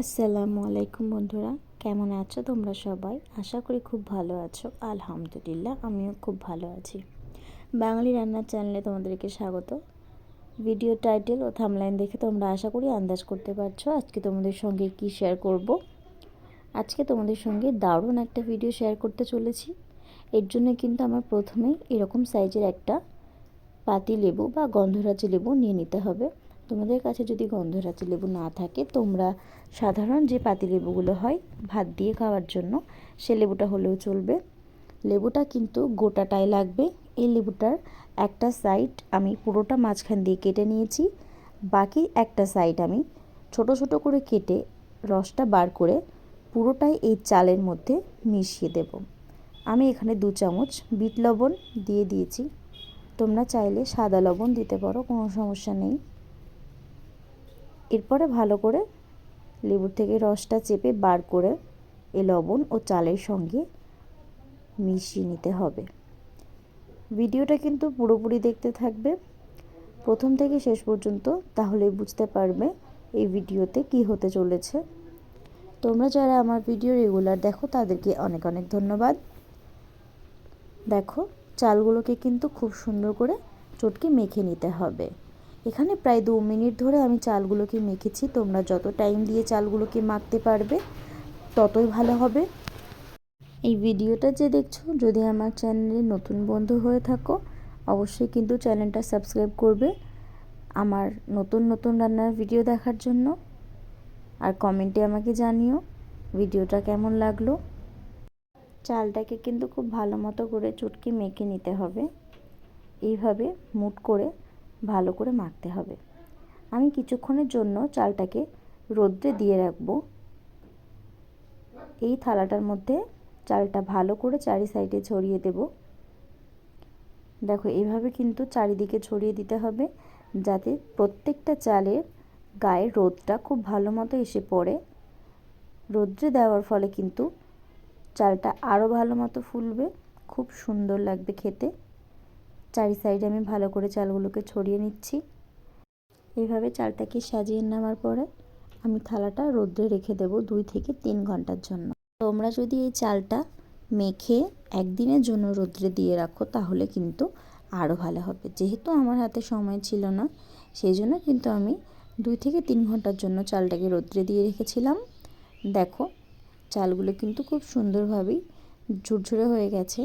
আসসালামু আলাইকুম বন্ধুরা, কেমন আছো তোমরা সবাই? আশা করি খুব ভালো আছো। আলহামদুলিল্লাহ, আমিও খুব ভালো আছি। বাঙালি রান্নার চ্যানেলে তোমাদেরকে স্বাগত। ভিডিও টাইটেল ও থামলাইন দেখে তোমরা আশা করি আন্দাজ করতে পারছ আজকে তোমাদের সঙ্গে কি শেয়ার করব। আজকে তোমাদের সঙ্গে দারুণ একটা ভিডিও শেয়ার করতে চলেছি। এর জন্য কিন্তু আমার প্রথমেই এরকম সাইজের একটা পাতি লেবু বা গন্ধরাজ লেবু নিয়ে নিতে হবে। তোমাদের কাছে যদি গন্ধরাজ লেবু না থাকে, তোমরা সাধারণ যে পাতি লেবুগুলো হয়, ভাত দিয়ে খাওয়ার জন্য, সে লেবুটা হলেও চলবে। লেবুটা কিন্তু গোটাটাই লাগবে। এই লেবুটার একটা সাইড আমি পুরোটা মাঝখান দিয়ে কেটে নিয়েছি। বাকি একটা সাইড আমি ছোট ছোট করে কেটে রসটা বার করে পুরোটাই এই চালের মধ্যে মিশিয়ে দেব। আমি এখানে দু চামচ বিট লবণ দিয়ে দিয়েছি। তোমরা চাইলে সাদা লবণ দিতে পারো, কোনো সমস্যা নেই। এরপরে ভালো করে লেবুর থেকে রসটা চেপে বার করে এ লবণ ও চালের সঙ্গে মিশিয়ে নিতে হবে। ভিডিওটা কিন্তু পুরোপুরি দেখতে থাকবে। প্রথম থেকে শেষ পর্যন্ত তাহলে বুঝতে পারবে এই ভিডিওতে কি হতে চলেছে। তোমরা যারা আমার ভিডিও রেগুলার দেখো, তাদেরকে অনেক অনেক ধন্যবাদ। দেখো, চালগুলোকে কিন্তু খুব সুন্দর করে চটকে মেখে নিতে হবে। এখানে প্রায় দু মিনিট ধরে আমি চালগুলোকে মেখেছি। তোমরা যত টাইম দিয়ে চালগুলোকে মাখতে পারবে, ততই ভালো হবে। এই ভিডিওটা যে দেখছ, যদি আমার চ্যানেলে নতুন বন্ধু হয়ে থাকো, অবশ্যই কিন্তু চ্যানেলটা সাবস্ক্রাইব করবে আমার নতুন নতুন রান্নার ভিডিও দেখার জন্য। আর কমেন্টে আমাকে জানিও ভিডিওটা কেমন লাগল। চালটাকে কিন্তু খুব ভালো মতো করে চুটকি মেখে নিতে হবে। এইভাবে মুট করে ভালো করে মাখতে হবে। আমি কিছুক্ষণের জন্য চালটাকে রোদ্রে দিয়ে রাখব। এই থালাটার মধ্যে চালটা ভালো করে চারি সাইডে ছড়িয়ে দেব। দেখো এইভাবে কিন্তু চারিদিকে ছড়িয়ে দিতে হবে যাতে প্রত্যেকটা চালের গায়ে রোদটা খুব ভালো মতো এসে পড়ে। রোদ্রে দেওয়ার ফলে কিন্তু চালটা আরও ভালো মতো ফুলবে, খুব সুন্দর লাগবে খেতে। চারি সাইডে আমি ভালো করে চালগুলোকে ছড়িয়ে নিচ্ছি। এইভাবে চালটাকে সাজিয়ে নেওয়ার পরে আমি থালাটা রোদ্রে রেখে দেব দুই থেকে তিন ঘণ্টার জন্য। তোমরা যদি এই চালটা মেখে একদিনের জন্য রোদ্রে দিয়ে রাখো, তাহলে কিন্তু আরও ভালো হবে। যেহেতু আমার হাতে সময় ছিল না, সেই জন্য কিন্তু আমি দুই থেকে তিন ঘণ্টার জন্য চালটাকে রোদ্রে দিয়ে রেখেছিলাম। দেখো, চালগুলো কিন্তু খুব সুন্দরভাবেই ঝুরঝুরে হয়ে গেছে,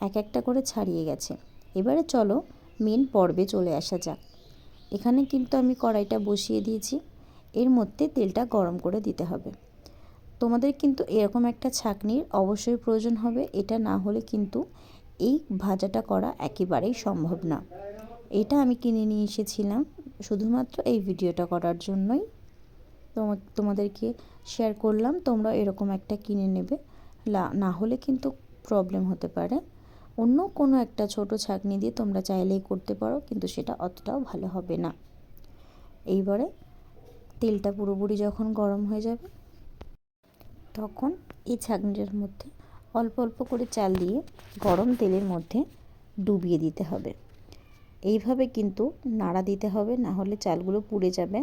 এক একটা করে ছাড়িয়ে গেছে। এবারে চলো মেন পর্বে চলে আসা যাক। এখানে কিন্তু আমি কড়াইটা বসিয়ে দিয়েছি। এর মধ্যে তেলটা গরম করে দিতে হবে। তোমাদের কিন্তু এরকম একটা ছাকনির অবশ্যই প্রয়োজন হবে। এটা না হলে কিন্তু এই ভাজাটা করা একেবারেই সম্ভব না। এটা আমি কিনে নিয়ে এসেছিলাম শুধুমাত্র এই ভিডিওটা করার জন্যই। তোমাদেরকে শেয়ার করলাম। তোমরা এরকম একটা কিনে নেবে। না হলে কিন্তু প্রবলেম হতে পারে। অন্য কোনো একটা ছোট ছাঁকনি দিয়ে তোমরা চাইলেই করতে পারো, কিন্তু সেটা অতটাও ভালো হবে না। এইবারে তেলটা পুরোপুরি যখন গরম হয়ে যাবে, তখন এই ছাঁকনিটার মধ্যে অল্প অল্প করে চাল দিয়ে গরম তেলের মধ্যে ডুবিয়ে দিতে হবে। এইভাবে কিন্তু নাড়া দিতে হবে, না হলে চালগুলো পুড়ে যাবে।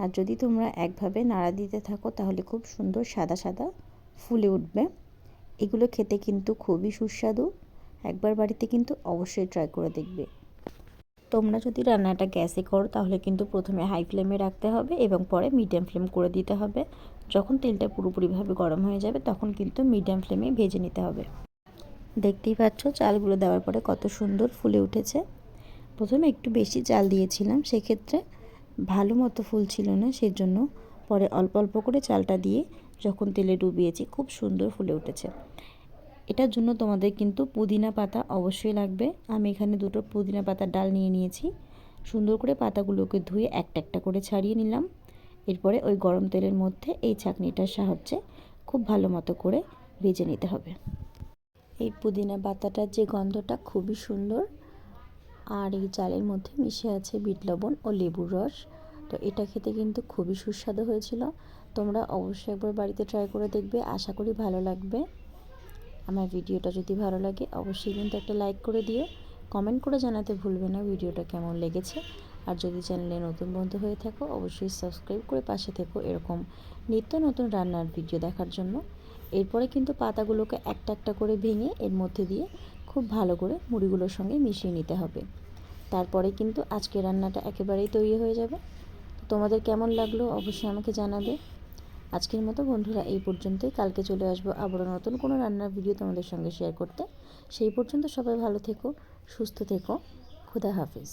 আর যদি তোমরা একভাবে নাড়া দিতে থাকো, তাহলে খুব সুন্দর সাদা সাদা ফুলে উঠবে। এগুলো খেতে কিন্তু খুবই সুস্বাদু। একবার বাড়িতে কিন্তু অবশ্যই ট্রাই করে দেখবে। তোমরা যদি রান্নাটা গ্যাসে করো, তাহলে কিন্তু প্রথমে হাই ফ্লেমে রাখতে হবে এবং পরে মিডিয়াম ফ্লেম করে দিতে হবে। যখন তেলটা পুরোপুরিভাবে গরম হয়ে যাবে, তখন কিন্তু মিডিয়াম ফ্লেমে ভেজে নিতে হবে। দেখতেই পাচ্ছ, চালগুলো দেওয়ার পরে কত সুন্দর ফুলে উঠেছে। প্রথমে একটু বেশি চাল দিয়েছিলাম, সেক্ষেত্রে ভালো মতো ফুল ছিল না, সেজন্য পরে অল্প অল্প করে চালটা দিয়ে যখন তেলে ডুবিয়েছি, খুব সুন্দর ফুলে উঠেছে। এটার জন্য তোমাদের কিন্তু পুদিনা পাতা অবশ্যই লাগবে। আমি এখানে দুটো পুদিনা পাতার ডাল নিয়ে নিয়েছি। সুন্দর করে পাতাগুলোকে ধুয়ে একটা একটা করে ছাড়িয়ে নিলাম। এরপরে ওই গরম তেলের মধ্যে এই ছাঁকনিটার সাহায্যে খুব ভালো মতো করে ভেজে নিতে হবে। এই পুদিনা পাতাটার যে গন্ধটা খুবই সুন্দর। আর এই চালের মধ্যে মিশে আছে বিট লবণ ও লেবুর রস। তো এটা খেতে কিন্তু খুবই সুস্বাদু হয়েছিল। তোমরা অবশ্যই একবার বাড়িতে ট্রাই করে দেখবে। আশা করি ভালো লাগবে। আমার ভিডিওটা যদি ভালো লাগে, অবশ্যই কিন্তু একটা লাইক করে দিও। কমেন্ট করে জানাতে ভুলবে না ভিডিওটা কেমন লেগেছে। আর যদি চ্যানেলে নতুন বন্ধু হয়ে থাকো, অবশ্যই সাবস্ক্রাইব করে পাশে থেকো এরকম নিত্য নতুন রান্নার ভিডিও দেখার জন্য। এরপরে কিন্তু পাতাগুলোকে একটা একটা করে ভেঙে এর মধ্যে দিয়ে খুব ভালো করে মুড়িগুলোর সঙ্গে মিশিয়ে নিতে হবে। তারপরে কিন্তু আজকে রান্নাটা একেবারেই তৈরি হয়ে যাবে। তোমাদের কেমন লাগল অবশ্যই আমাকে জানাবে। আজকের মতো বন্ধুরা, এই পর্যন্তই। কালকে চলে আসব আবারও নতুন কোনো রান্নার ভিডিও তোমাদের সঙ্গে শেয়ার করতে। সেই পর্যন্ত সবাই ভালো থেকো, সুস্থ থেকো। খুদা হাফিজ।